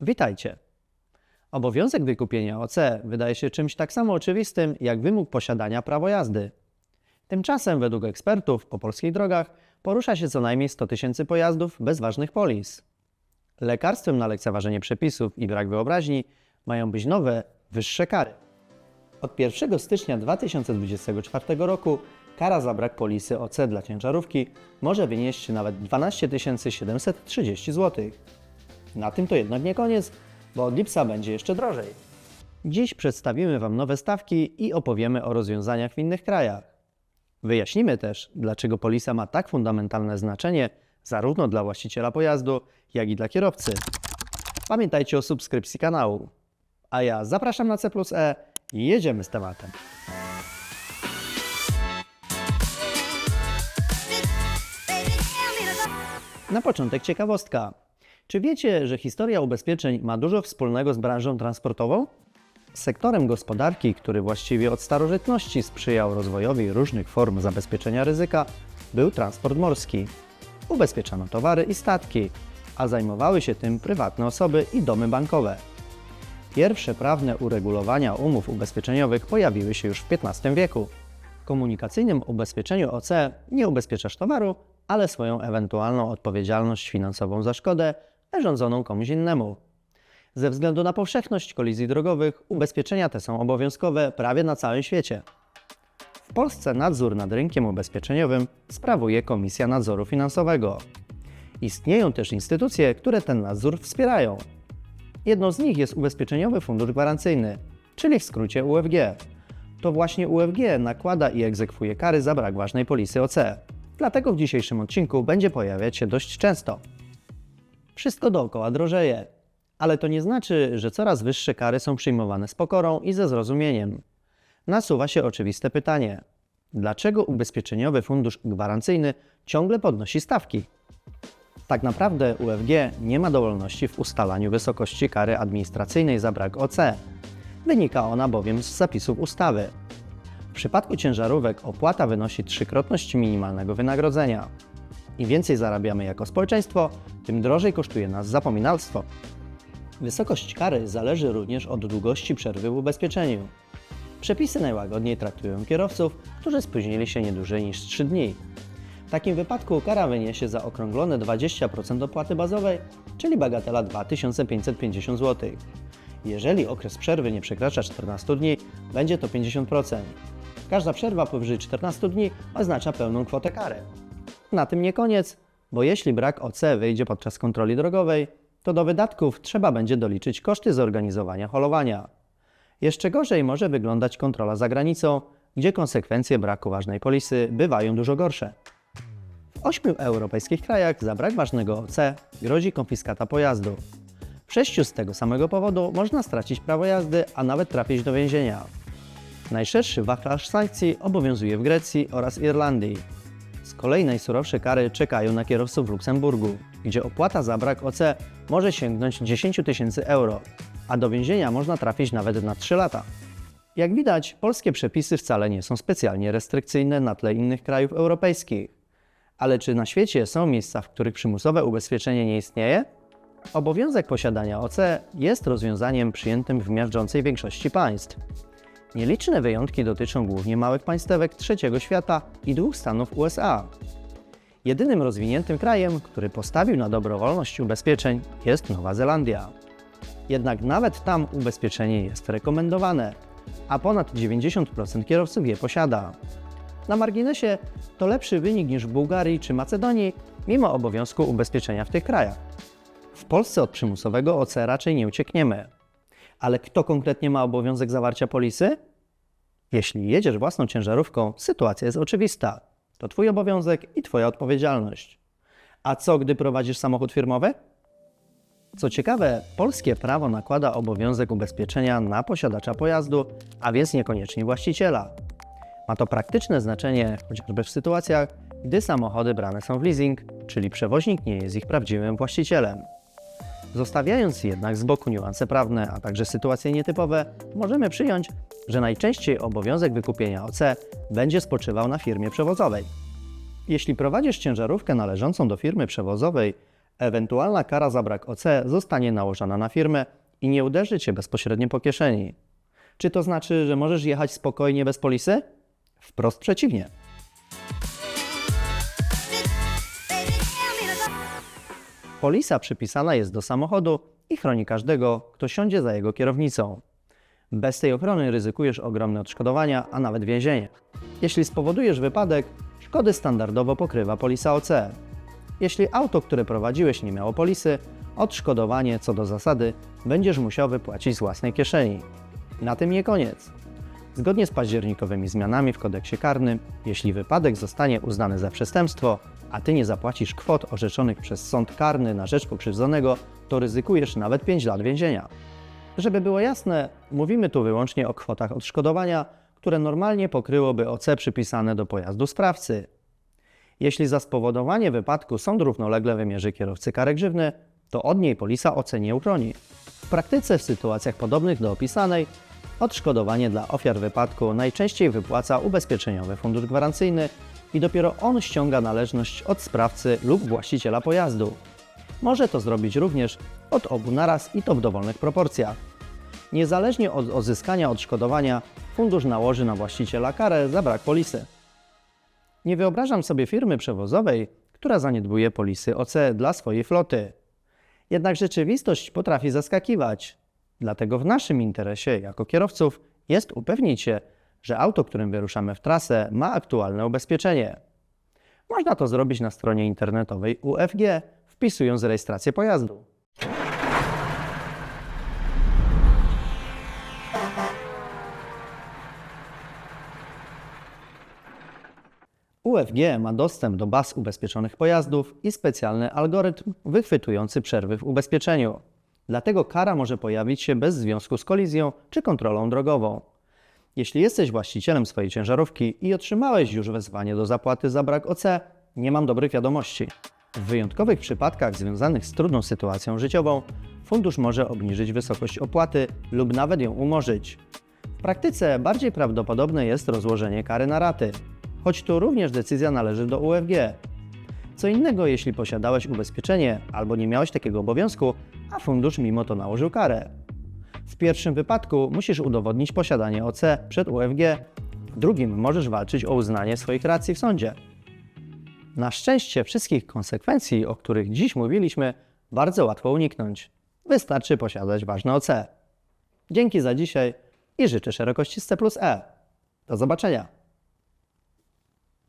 Witajcie. Obowiązek wykupienia OC wydaje się czymś tak samo oczywistym jak wymóg posiadania prawa jazdy. Tymczasem, według ekspertów, po polskich drogach porusza się co najmniej 100 tysięcy pojazdów bez ważnych polis. Lekarstwem na lekceważenie przepisów i brak wyobraźni mają być nowe, wyższe kary. Od 1 stycznia 2024 roku kara za brak polisy OC dla ciężarówki może wynieść nawet 12 730 zł. Na tym to jednak nie koniec, bo od lipca będzie jeszcze drożej. Dziś przedstawimy Wam nowe stawki i opowiemy o rozwiązaniach w innych krajach. Wyjaśnimy też, dlaczego polisa ma tak fundamentalne znaczenie zarówno dla właściciela pojazdu, jak i dla kierowcy. Pamiętajcie o subskrypcji kanału. A ja zapraszam na C plus E i jedziemy z tematem. Na początek ciekawostka. Czy wiecie, że historia ubezpieczeń ma dużo wspólnego z branżą transportową? Sektorem gospodarki, który właściwie od starożytności sprzyjał rozwojowi różnych form zabezpieczenia ryzyka, był transport morski. Ubezpieczano towary i statki, a zajmowały się tym prywatne osoby i domy bankowe. Pierwsze prawne uregulowania umów ubezpieczeniowych pojawiły się już w XV wieku. W komunikacyjnym ubezpieczeniu OC nie ubezpieczasz towaru, ale swoją ewentualną odpowiedzialność finansową za szkodę wyrządzoną komuś innemu. Ze względu na powszechność kolizji drogowych, ubezpieczenia te są obowiązkowe prawie na całym świecie. W Polsce nadzór nad rynkiem ubezpieczeniowym sprawuje Komisja Nadzoru Finansowego. Istnieją też instytucje, które ten nadzór wspierają. Jedną z nich jest Ubezpieczeniowy Fundusz Gwarancyjny, czyli w skrócie UFG. To właśnie UFG nakłada i egzekwuje kary za brak ważnej polisy OC. Dlatego w dzisiejszym odcinku będzie pojawiać się dość często. Wszystko dookoła drożeje, ale to nie znaczy, że coraz wyższe kary są przyjmowane z pokorą i ze zrozumieniem. Nasuwa się oczywiste pytanie: dlaczego Ubezpieczeniowy Fundusz Gwarancyjny ciągle podnosi stawki? Tak naprawdę UFG nie ma dowolności w ustalaniu wysokości kary administracyjnej za brak OC. Wynika ona bowiem z zapisów ustawy. W przypadku ciężarówek opłata wynosi trzykrotność minimalnego wynagrodzenia. Im więcej zarabiamy jako społeczeństwo, tym drożej kosztuje nas zapominalstwo. Wysokość kary zależy również od długości przerwy w ubezpieczeniu. Przepisy najłagodniej traktują kierowców, którzy spóźnili się nie dłużej niż 3 dni. W takim wypadku kara wyniesie za okrąglone 20% opłaty bazowej, czyli bagatela 2550 zł. Jeżeli okres przerwy nie przekracza 14 dni, będzie to 50%. Każda przerwa powyżej 14 dni oznacza pełną kwotę kary. Na tym nie koniec, bo jeśli brak OC wyjdzie podczas kontroli drogowej, to do wydatków trzeba będzie doliczyć koszty zorganizowania holowania. Jeszcze gorzej może wyglądać kontrola za granicą, gdzie konsekwencje braku ważnej polisy bywają dużo gorsze. W ośmiu europejskich krajach za brak ważnego OC grozi konfiskata pojazdu. W sześciu z tego samego powodu można stracić prawo jazdy, a nawet trafić do więzienia. Najszerszy wachlarz sankcji obowiązuje w Grecji oraz Irlandii. Z kolei najsurowsze kary czekają na kierowców w Luksemburgu, gdzie opłata za brak OC może sięgnąć 10 tysięcy euro, a do więzienia można trafić nawet na 3 lata. Jak widać, polskie przepisy wcale nie są specjalnie restrykcyjne na tle innych krajów europejskich. Ale czy na świecie są miejsca, w których przymusowe ubezpieczenie nie istnieje? Obowiązek posiadania OC jest rozwiązaniem przyjętym w miażdżącej większości państw. Nieliczne wyjątki dotyczą głównie małych państwek trzeciego świata i dwóch stanów USA. Jedynym rozwiniętym krajem, który postawił na dobrowolność ubezpieczeń, jest Nowa Zelandia. Jednak nawet tam ubezpieczenie jest rekomendowane, a ponad 90% kierowców je posiada. Na marginesie to lepszy wynik niż w Bułgarii czy Macedonii, mimo obowiązku ubezpieczenia w tych krajach. W Polsce od przymusowego OC raczej nie uciekniemy. Ale kto konkretnie ma obowiązek zawarcia polisy? Jeśli jedziesz własną ciężarówką, sytuacja jest oczywista. To Twój obowiązek i Twoja odpowiedzialność. A co, gdy prowadzisz samochód firmowy? Co ciekawe, polskie prawo nakłada obowiązek ubezpieczenia na posiadacza pojazdu, a więc niekoniecznie właściciela. Ma to praktyczne znaczenie chociażby w sytuacjach, gdy samochody brane są w leasing, czyli przewoźnik nie jest ich prawdziwym właścicielem. Zostawiając jednak z boku niuanse prawne, a także sytuacje nietypowe, możemy przyjąć, że najczęściej obowiązek wykupienia OC będzie spoczywał na firmie przewozowej. Jeśli prowadzisz ciężarówkę należącą do firmy przewozowej, Ewentualna kara za brak OC zostanie nałożona na firmę i nie uderzy cię bezpośrednio po kieszeni. Czy to znaczy, że możesz jechać spokojnie bez polisy? Wprost przeciwnie. Polisa przypisana jest do samochodu i chroni każdego, kto siądzie za jego kierownicą. Bez tej ochrony ryzykujesz ogromne odszkodowania, a nawet więzienie. Jeśli spowodujesz wypadek, szkody standardowo pokrywa polisa OC. Jeśli auto, które prowadziłeś, nie miało polisy, odszkodowanie co do zasady będziesz musiał wypłacić z własnej kieszeni. Na tym nie koniec. Zgodnie z październikowymi zmianami w kodeksie karnym, jeśli wypadek zostanie uznany za przestępstwo, a ty nie zapłacisz kwot orzeczonych przez sąd karny na rzecz pokrzywdzonego, to ryzykujesz nawet 5 lat więzienia. Żeby było jasne, mówimy tu wyłącznie o kwotach odszkodowania, które normalnie pokryłoby OC przypisane do pojazdu sprawcy. Jeśli za spowodowanie wypadku sąd równolegle wymierzy kierowcy karę grzywny, to od niej polisa OC nie uchroni. W praktyce w sytuacjach podobnych do opisanej, odszkodowanie dla ofiar wypadku najczęściej wypłaca ubezpieczeniowy fundusz gwarancyjny i dopiero on ściąga należność od sprawcy lub właściciela pojazdu. Może to zrobić również od obu naraz i to w dowolnych proporcjach. Niezależnie od uzyskania odszkodowania, fundusz nałoży na właściciela karę za brak polisy. Nie wyobrażam sobie firmy przewozowej, która zaniedbuje polisy OC dla swojej floty. Jednak rzeczywistość potrafi zaskakiwać. Dlatego w naszym interesie, jako kierowców, jest upewnić się, że auto, którym wyruszamy w trasę, ma aktualne ubezpieczenie. Można to zrobić na stronie internetowej UFG, wpisując rejestrację pojazdu. UFG ma dostęp do baz ubezpieczonych pojazdów i specjalny algorytm wychwytujący przerwy w ubezpieczeniu. Dlatego kara może pojawić się bez związku z kolizją czy kontrolą drogową. Jeśli jesteś właścicielem swojej ciężarówki i otrzymałeś już wezwanie do zapłaty za brak OC, nie mam dobrych wiadomości. W wyjątkowych przypadkach związanych z trudną sytuacją życiową, fundusz może obniżyć wysokość opłaty lub nawet ją umorzyć. W praktyce bardziej prawdopodobne jest rozłożenie kary na raty, choć tu również decyzja należy do UFG. Co innego, jeśli posiadałeś ubezpieczenie albo nie miałeś takiego obowiązku, a fundusz mimo to nałożył karę. W pierwszym wypadku musisz udowodnić posiadanie OC przed UFG, w drugim możesz walczyć o uznanie swoich racji w sądzie. Na szczęście wszystkich konsekwencji, o których dziś mówiliśmy, bardzo łatwo uniknąć. Wystarczy posiadać ważne OC. Dzięki za dzisiaj i życzę szerokości C plus E. Do zobaczenia.